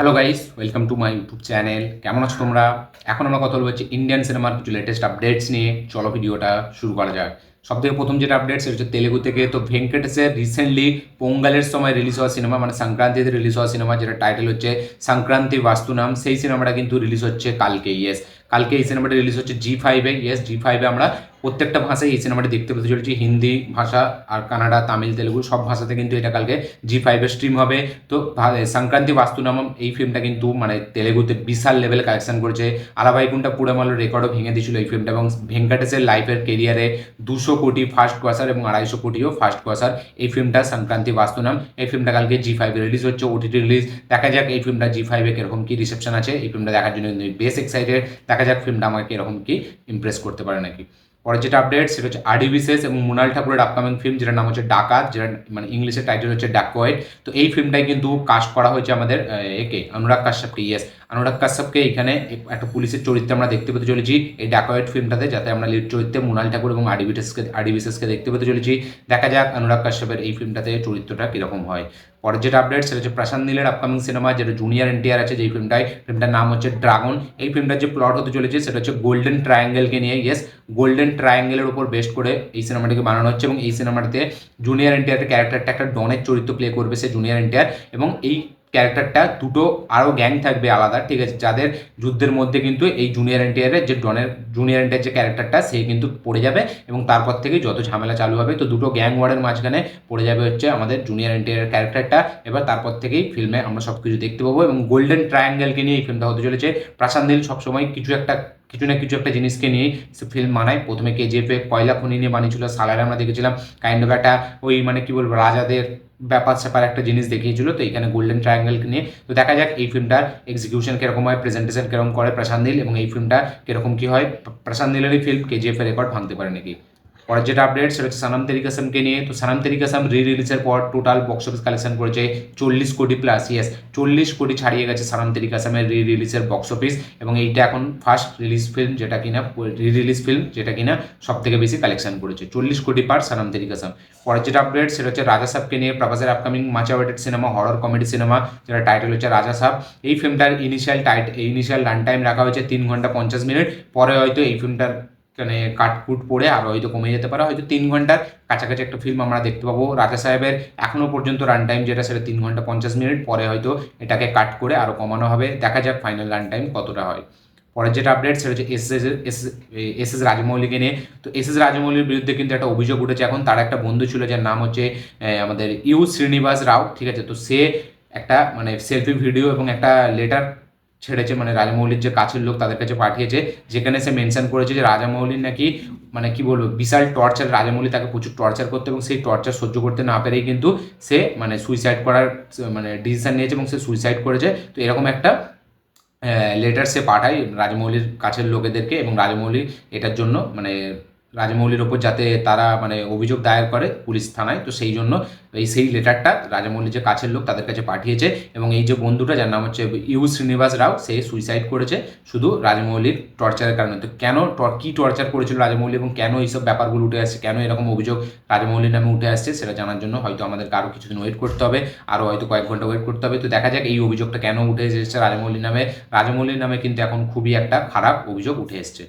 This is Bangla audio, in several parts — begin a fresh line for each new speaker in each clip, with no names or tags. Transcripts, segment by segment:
Hello guys welcome to my YouTube channel কেমন আছো তোমরা? এখন আমরা কথা বলব হচ্ছে ইন্ডিয়ান সিনেমার কিছু লেটেস্ট আপডেটস নিয়ে। চলো ভিডিওটা শুরু করা যাক। সব থেকে প্রথম যেটা আপডেট সেটা হচ্ছে তেলেগু থেকে। তো ভেঙ্কটেশের রিসেন্টলি পোঙ্গালের সময় রিলিজ হওয়া সিনেমা মানে সংক্রান্তিতে রিলিজ হওয়া সিনেমা যেটা টাইটেল হচ্ছে সংক্রান্তি বাস্তুনাম সেই সিনেমাটা কিন্তু রিলিজ হচ্ছে কালকে ইয়েস কালকে এই সিনেমাটা রিলিজ হচ্ছে জি ফাইভে ইয়েস জি ফাইভে আমরা প্রত্যেকটা ভাষায় এই সিনেমাটি দেখতে পেতে চলেছি। হিন্দি ভাষা আর কানাডা, তামিল, তেলেগু সব ভাষাতে কিন্তু এটা কালকে জি ফাইভে স্ট্রিম হবে। তো সংক্রান্তি বাস্তুনামম এই ফিল্মটা কিন্তু মানে তেলেগুতে বিশাল লেভেলে কালেকশন করেছে। আলাবাইকুন্টা পুরামালের রেকর্ডও ভেঙে দিয়েছিল এই ফিল্মটা এবং ভেঙ্কটেশের লাইফের কেরিয়ারে দুশো কোটি ফার্স্ট কোয়াসার এবং আড়াইশো কোটিও ফার্স্ট কোয়াসার এই ফিল্মটা সংক্রান্তি বাস্তুনাম এই ফিল্মটা কালকে জি ফাইভে রিলিজ হচ্ছে ওটিটি রিলিজ দেখা যাক এই ফিল্মটা জি ফাইভে কীরকম কী রিসেপশন আছে। এই ফিল্মটা দেখার জন্য বেশ এক্সাইটেড দেখা যাক ফিল্মটা আমাকে কীরকম কি ইমপ্রেস করতে পারে নাকি। পরে যেটা আপডেট সেটা হচ্ছে আডি বিশেষ এবং মোনাল ঠাকুরের আপকামিং ফিল্ম যেটার নাম হচ্ছে ডাকাত যেটা মানে ইংলিশের টাইটেল হচ্ছে ডাকোয়েট। তো এই ফিল্মটাই কিন্তু কাস্ট করা হয়েছে আমাদের একে অনুরাগ কাশ্যপকে ইয়েস অনুরাগ কাশ্যপকে এখানে একটা পুলিশের চরিত্রে আমরা দেখতে পেতে চলেছি এই ডাকোয়েট ফিল্মটাতে যাতে আমরা লিড চরিত্রে মোনাল ঠাকুর এবং আডি বিশেষকে আডি বিশেষকে দেখতে পেতে চলেছি। দেখা যাক অনুরাগ কাশ্যপের এই ফিল্মটাতে চরিত্রটা কীরকম হয়। পরের যেটা আপডেট সেটা হচ্ছে প্রশান্ত নীলের আপকামিং সিনেমা যেটা জুনিয়র এনটিআর আছে, যেই ফিল্মটায় ফিল্মটার নাম হচ্ছে ড্রাগন এই ফিল্মটার যে প্লট হতে চলেছে সেটা হচ্ছে গোল্ডেন ট্রায়াঙ্গেলকে নিয়ে ইয়েস গোল্ডেন ট্রায়াঙ্গেলের উপর বেস্ট করে এই সিনেমাটিকে বানানো হচ্ছে এবং এই সিনেমাটিতে জুনিয়র এনটিআর ক্যারেক্টারটা একটা ডনের চরিত্র প্লে করবে সে জুনিয়র এনটিআর এবং এই ক্যারেক্টারটা, দুটো আরও গ্যাং থাকবে আলাদা, ঠিক আছে? যাদের যুদ্ধের মধ্যে কিন্তু এই জুনিয়র এনটিআরের যে ডনের জুনিয়র এনটিআর যে ক্যারেক্টারটা, সে কিন্তু পড়ে যাবে এবং তারপর থেকে যত ঝামেলা চালু হবে, তো দুটো গ্যাং ওয়ার্ডের মাঝখানে পড়ে যাবে হচ্ছে আমাদের জুনিয়র এনটিআর ক্যারেক্টারটা। এবার তারপর থেকেই ফিল্মে আমরা সব কিছু দেখতে পাবো এবং গোল্ডেন ট্রায়াঙ্গেলকে নিয়ে এই ফিল্মটা হতে চলেছে। প্রাসাদ সবসময় কিছু একটা, কিছু না কিছু একটা জিনিসকে নিয়ে সে ফিল্ম বানায়। প্রথমে কেজিএফে কয়লা খনি নিয়ে বানিয়েছিল, সালারে আমরা দেখেছিলাম কাইন্ড অফ একটা ওই মানে কি বলব, রাজাদের ব্যাপার স্যাপার একটা জিনিস দেখিয়েছিল, তো এখানে গোল্ডেন ট্রায়াঙ্গেল নিয়ে। তো দেখা যাক এই ফিল্মটার এক্সিকিউশন কীরকম হয় প্রেজেন্টেশন কীরকম করে প্রশান্ত নীল এবং এই ফিল্মটা কীরকম কী হয়। প্রশান্ত নীলেরই ফিল্ম কেজিএফ এর রেকর্ড ভাঙতে পারে নাকি? পরের যেটা আপডেট সেটা হচ্ছে সানাম তেরি কাসামকে নিয়ে। তো সানাম তেরি কাসাম রি রিলিজের পর টোটাল বক্স অফিস কালেকশন করেছে চল্লিশ কোটি প্লাস ইয়েস চল্লিশ কোটি ছাড়িয়ে গেছে সানাম তেরি কাসামের রি রিলিজের বক্স অফিস এবং এইটা এখন ফার্স্ট রিলিজ ফিল্ম যেটা কিনা রি রিলিজ ফিল্ম যেটা কিনা সব থেকে বেশি কালেকশন করেছে। চল্লিশ কোটি পার সানাম তেরি কাসাম পরের যেটা আপডেট সেটা হচ্ছে রাজা সাহকে নিয়ে প্রভাসের upcoming much awaited cinema horror comedy cinema যেটা টাইটেল হচ্ছে রাজা সাহ এই ফিল্মটার initial tight initial run time রাখা হয়েছে তিন ঘণ্টা পঞ্চাশ মিনিট পরে হয়তো এই ফিল্মটার মানে কাটকুট পড়ে আর হয়তো কমে যেতে পারে। হয়তো তিন ঘণ্টার কাছাকাছি একটা ফিল্ম আমরা দেখতে পাবো। রাজা সাহেবের এখনও পর্যন্ত রান টাইম যেটা সেটা তিন ঘণ্টা পঞ্চাশ মিনিট পরে হয়তো এটাকে কাট করে আরও কমানো হবে। দেখা যাক ফাইনাল রান টাইম কতটা হয়। পরের যেটা আপডেট সেটা হচ্ছে এস এস এস এস রাজমৌলিকে নিয়ে। তো এস এস রাজমৌলির বিরুদ্ধে কিন্তু একটা অভিযোগ উঠেছে এখন। তার একটা বন্ধু ছিল যার নাম হচ্ছে আমাদের ইউ শ্রীনিবাস রাও, ঠিক আছে? তো সে একটা মানে সেলফি ভিডিও এবং একটা লেটার ছেড়েছে মানে রাজমৌলির যে কাছের লোক তাদের কাছে পাঠিয়েছে, যেখানে সে মেনশন করেছে যে রাজামৌলির নাকি মানে কি বলব, বিশাল টর্চার রাজামৌলি তাকে প্রচুর টর্চার করতে এবং সেই টর্চার সহ্য করতে না পেরেই কিন্তু সে মানে সুইসাইড করার মানে ডিসিশন নিয়েছে এবং সে সুইসাইড করেছে। তো এরকম একটা লেটার সে পাঠায় রাজমৌলির কাছের লোকেদেরকে এবং রাজমৌলি এটার জন্য মানে রাজমৌলির ওপর যাতে তারা মানে অভিযোগ দায়ের করে পুলিশ থানায়, তো সেই জন্য এই সেই লেটারটা রাজমৌলির যে কাছের লোক তাদের কাছে পাঠিয়েছে এবং এই যে বন্ধুটা যার নাম হচ্ছে ইউ শ্রীনিবাস রাও, সে সুইসাইড করেছে শুধু রাজমৌলির টর্চারের কারণে। তো কেন কি টর্চার করেছিল রাজমৌলি এবং কেন এইসব ব্যাপারগুলো উঠে আসছে, কেন এরকম অভিযোগ রাজমৌলির নামে উঠে আসছে, সেটা জানার জন্য হয়তো আমাদেরকে আরও কিছুদিন ওয়েট করতে হবে আরও হয়তো কয়েক ঘণ্টা ওয়েট করতে হবে। তো দেখা যাক এই অভিযোগটা কেন উঠে এসেছে রাজমৌলির নামে। রাজমৌলির নামে কিন্তু এখন খুবই একটা খারাপ অভিযোগ উঠে এসছে।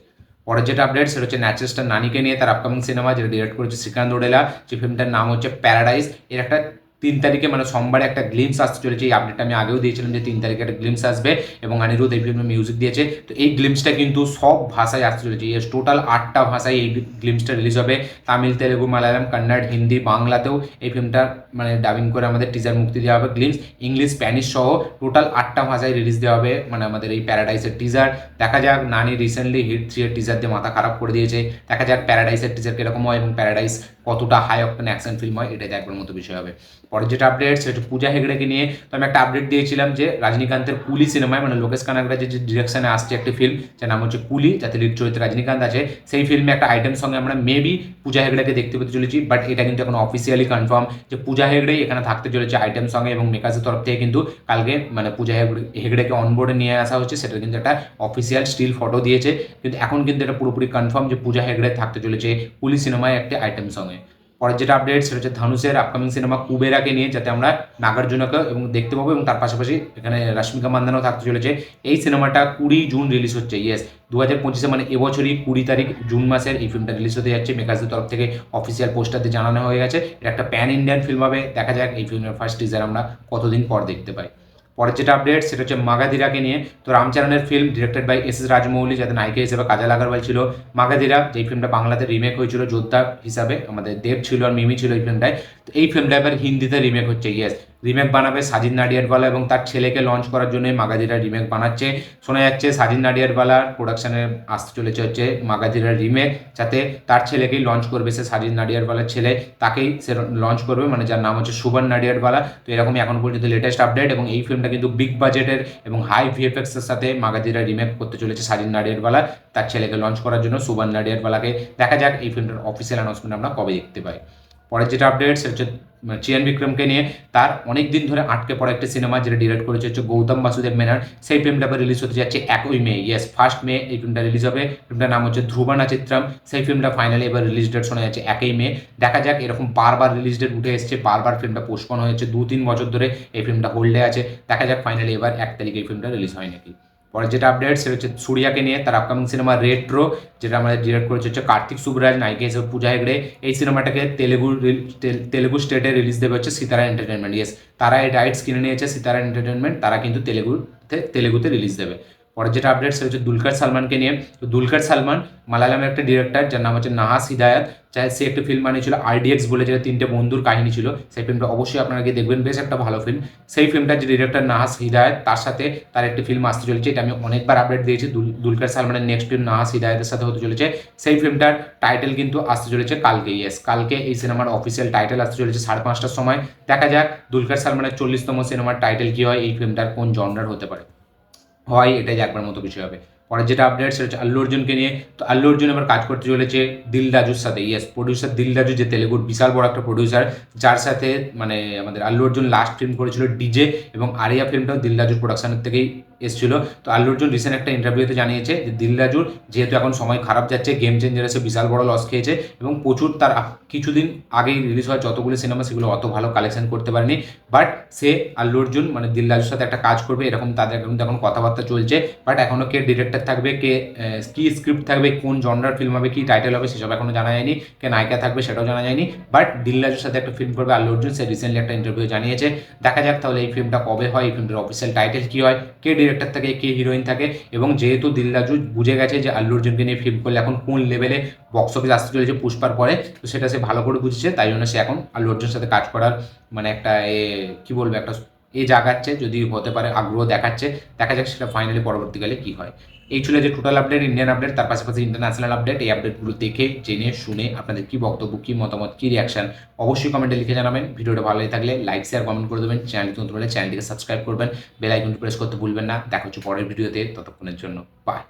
পরের যেটা আপডেট সেটা হচ্ছে ন্যাচেস্টার নানিকে নিয়ে তার আপকামিং সিনেমা যেটা ডিরেক্ট করেছে শ্রীকান্ত ওডেলা, যে ফিল্মটার নাম হচ্ছে প্যারাডাইস এর একটা তিন তারিখে মানে সোমবারে একটা গ্লিমস আসতে চলেছে। এই আপডেটটা আমি আগেও দিয়েছিলাম যে তিন তারিখে একটা গ্লিমস আসবে এবং অনিরুদ্ধ এই ফিল্মে মিউজিক দিয়েছে। তো এই গ্লিমসটা কিন্তু সব ভাষায় আসতে চলেছে। টোটাল আটটা ভাষায় এই গ্লিমসটা রিলিজ হবে। তামিল, তেলেগু, মালায়ালাম, কন্নড়, হিন্দি, বাংলাতেও এই ফিল্মটা মানে ডাবিং করে আমাদের টিজার মুক্তি দেওয়া হবে। গ্লিমস ইংলিশ স্প্যানিশ সহ টোটাল আটটা ভাষায় রিলিজ দেওয়া হবে মানে আমাদের এই প্যারাডাইসের টিজার দেখা যাক নানি রিসেন্টলি হিট থ্রি এর টিজার দিয়ে মাথা খারাপ করে দিয়েছে। দেখা যাক প্যারাডাইসের টিজার কীরকম হয় এবং প্যারাডাইস কতটা হাই অক্টেন অ্যাকশন ফিল্ম হয় এটাই দেখবার মতো বিষয় হবে। পরের যেটা আপডেট সেটা পূজা হেগড়েকে নিয়ে তো আমি একটা আপডেট দিয়েছিলাম যে রজনীকান্তের কুলি সিনেমায় মানে লোকেশ কানাগরাজের যে ডিরেকশনে আসছে একটি ফিল্ম যার নাম হচ্ছে কুলি, যাতে লিড চরিত্রে রজনীকান্ত আছে, সেই ফিল্মে একটা আইটেম সঙ্গে আমরা মেবি পূজা হেগড়েকে দেখতে পেতে চলেছি বাট এটা কিন্তু এখন অফিসিয়ালি কনফার্ম যে পূজা হেগড়েই এখানে থাকতে চলেছে আইটেম সঙ্গে এবং মেকাসের তরফ থেকে কিন্তু কালকে মানে পূজা হেগড়ে, হেগড়েকে অনবোর্ডে নিয়ে আসা হচ্ছে, সেটা কিন্তু একটা অফিসিয়াল স্টিল ফটো দিয়েছে, কিন্তু এখন কিন্তু এটা পুরোপুরি কনফার্ম যে পূজা হেগড়ে থাকতে চলেছে কুলি সিনেমায় একটি আইটেম সঙ্গে। পরের যেটা আপডেট সেটা হচ্ছে ধানুষের আপকামিং সিনেমা কুবেরাকে নিয়ে, যাতে আমরা নাগার্জুনকে এবং দেখতে পাবো এবং তার পাশাপাশি এখানে রাশ্মিকা মান্দানাও থাকতে চলেছে। এই সিনেমাটা কুড়ি জুন রিলিজ হচ্ছে ইয়েস দু হাজার পঁচিশে মানে এবছরই কুড়ি তারিখ জুন মাসের এই ফিল্মটা রিলিজ হতে যাচ্ছে। মেকার্সদের তরফ থেকে অফিসিয়াল পোস্টারতে জানানো হয়ে গেছে। এটা একটা প্যান ইন্ডিয়ান ফিল্ম হবে। দেখা যাক এই ফিল্মের ফার্স্ট টিজার আমরা কতদিন পর দেখতে পাই। পরের যেটা আপডেট সেটা হচ্ছে মাগাদিরাকে নিয়ে। তো রামচরণের film directed by S S Rajamouli যাতে নায়িকা হিসেবে কাজল আগারওয়াল ছিল। মাগাদিরা যেই ফিল্মটা বাংলাতে রিমেক হয়েছিল, যোদ্ধা হিসাবে, আমাদের দেব ছিল আর মিমি ছিল এই ফিল্মটায় তো এই ফিল্মটা এবার হিন্দিতে রিমেক হচ্ছে ইয়েস রিমেক বানাবে সাজিদ নাডিয়ারওয়ালা এবং তার ছেলেকে লঞ্চ করার জন্য মাগাজিরা রিমেক বানাচ্ছে। শোনা যাচ্ছে সাজিদ নাডিয়ারওয়ালার প্রোডাকশনে আসতে চলেছে হচ্ছে মাগাধিরার রিমেক, যাতে তার ছেলেকেই লঞ্চ করবে সে সাজিদ নাডিয়ারওয়ালার ছেলে, তাকেই সে লঞ্চ করবে মানে যার নাম হচ্ছে সুবন নাডিয়ারওয়ালা। তো এরকমই এখন পর্যন্ত লেটেস্ট আপডেট এবং এই ফিল্মটা কিন্তু বিগ বাজেটের এবং হাই ভিএফএক্সের সাথে মাগাজিরা রিমেক করতে চলেছে সাজিদ নাডিয়ারওয়ালা, তার ছেলেকে লঞ্চ করার জন্য সুবন নাডিয়ারওয়ালাকে। দেখা যাক এই ফিল্মটার অফিসিয়াল অ্যানাউন্সমেন্ট আমরা কবে দেখতে পাই। পরের যেটা আপডেট সেটা হচ্ছে চিয়ান বিক্রমকে নিয়ে তার অনেক দিন ধরে আটকে পড়া একটা সিনেমা যেটা ডিরেক্ট করেছে হচ্ছে গৌতম বাসুদেব মেনার সেই ফিল্মটা রিলিজ হতে যাচ্ছে একই মে ইয়েস ফার্স্ট মে এই ফিল্মটা রিলিজ হবে। ফিল্মটার নাম হচ্ছে ধ্রুবানা চিত্রম। সেই ফিল্মটা ফাইনালি এবার রিলিজ ডেট শোনা যাচ্ছে একই মে। দেখা যাক, এরকম বারবার রিলিজ ডেট উঠে এসছে, বারবার ফিল্মটা পোস্টপন হয়েছে দু তিন বছর ধরে এই ফিল্মটা হোল্ডে আছে। দেখা যাক ফাইনালি এবার এক তারিখে এই ফিল্মটা রিলিজ হয় নাকি। পরে যেটা আপডেট সেটা হচ্ছে সূর্যাকে নিয়ে তার আপকামিং সিনেমা রেট্রো যেটা আমাদের ডিরেক্ট করেছে হচ্ছে কার্তিক সুবরাজ, নায়িকা হিসেবে পূজা হেগড়ে। এই সিনেমাটাকে তেলেগু তেলেগু স্টেটে রিলিজ দেবে হচ্ছে সিতারা এন্টারটেনমেন্ট ইয়েস তারা এই রাইটস কিনে নিয়েছে সিতারা এন্টারটেনমেন্ট তারা কিন্তু তেলেগুতে তেলেগুতে রিলিজ দেবে। পরের যেটা আপডেট সেটা হচ্ছে দুলকার সালমানকে নিয়ে তো দুলকার সালমান মালায়ালামের একটা ডিরেক্টর যার নাম হচ্ছে নাহাস হিদায়াত চাই সে একটা ফিল্ম বানিয়েছিল আরডিএক্স বলে যেটা তিনটে বন্ধুর কাহিনী ছিল সেই ফিল্মটা অবশ্যই আপনারা গিয়ে দেখবেন বেশ একটা ভালো ফিল্ম সেই ফিল্মটার যে ডিরেক্টর নাহাস হিদায়ত তার সাথে তার একটি ফিল্ম আসতে চলেছে এটা আমি অনেকবার আপডেট দিয়েছি দুলকার সালমানের নেক্সট ফিল্ম নাহাস হিদায়তের সাথে হতে চলেছে সেই ফিল্মটার টাইটেল কিন্তু আসতে চলেছে কালকে ইয়েস কালকে এই সিনেমার অফিসিয়াল টাইটেল আসতে চলেছে সাড়ে পাঁচটার সময় দেখা যাক দুলকার সালমানের চল্লিশতম সিনেমার টাইটেল কী হয় এই ফিল্মটার কোন জনরার হতে পারে হয়, এটাই একবার মতো কিছু হবে। পরে যেটা আপডেট সেটা হচ্ছে আল্লু অর্জুনকে নিয়ে। তো আল্লু অর্জুন এবার কাজ করতে চলেছে দিল রাজুর সাথে। ইয়েস প্রডিউসার দিল রাজু যে তেলেগুর বিশাল বড় একটা প্রডিউসার যার সাথে মানে আমাদের আল্লু অর্জুন লাস্ট ফিল্ম করেছিল ডিজে এবং আরিয়া ফিল্মটাও দিল রাজুর প্রোডাকশনের থেকেই এসেছিল। তো আল্লু অর্জুন রিসেন্ট একটা ইন্টারভিউতে জানিয়েছে যে দিল রাজুর যেহেতু এখন সময় খারাপ যাচ্ছে গেম চেঞ্জার এসে বিশাল বড় লস খেয়েছে এবং প্রচুর তার কিছুদিন আগেই রিলিজ হওয়া যতগুলো সিনেমা সেগুলো অত ভালো কালেকশন করতে পারেনি। বাট সে আল্লু অর্জুন মানে দিল রাজুর সাথে একটা কাজ করবে, এরকম তাদের কিন্তু এখন কথাবার্তা চলছে। বাট এখনও কে ডিরেক্টর থাকবে, কে কী স্ক্রিপ্ট থাকবে, কোন জনরার ফিল্ম হবে, কী টাইটেল হবে, সেসব এখনও জানা যায়নি। কে নায়িকা থাকবে, সেটাও জানা যায়নি। বাট দিল রাজুর সাথে একটা ফিল্ম করবে আল্লু অর্জুন সে রিসেন্টলি একটা ইন্টারভিউ জানিয়েছে। দেখা যাক তাহলে এই ফিল্মটা কবে হয়, এই ফিল্মটার অফিসিয়াল টাইটেল কী হয়, কে ডিরেক্টর থাকে কে হিরোইন থাকে এবং যেহেতু দিল রাজু বুঝে গেছে যে আল্লু অর্জুনকে নিয়ে ফিল্ম করলে এখন কোন লেভেলে বক্স অফিস আসতে চলেছে পুষ্পার পরে, তো সেটা সে ভালো করে বুঝছে, তাই জন্য সে এখন আল্লু অর্জুনের সাথে কাজ করার মানে একটা এ, কী বলব, একটা এ জাগাচ্ছে, যদি হতে পারে, আগ্রহ দেখাচ্ছে, দেখা যাক সেটা ফাইনালি পরবর্তীকালে কি হয়। এই ছিল যে টোটাল আপডেট ইন্ডিয়ান আপডেট তার পাশাপাশি ইন্টারন্যাশনাল আপডেট এই আপডেটগুলো দেখে, জেনে, শুনে আপনাদের কি বক্তব্য, কি মতামত, কি রিয়াকশন অবশ্যই কমেন্টে লিখে জানাবেন। ভিডিওটা ভালো থাকলে লাইক শেয়ার কমেন্ট করে দেবেন। চ্যানেলটি নতুন হলে চ্যানেলটিকে সাবস্ক্রাইব করবেন। বেল আইকনটি প্রেস করতে ভুলবেন না। দেখা হচ্ছে পরের ভিডিওতে। ততক্ষণের জন্য বাই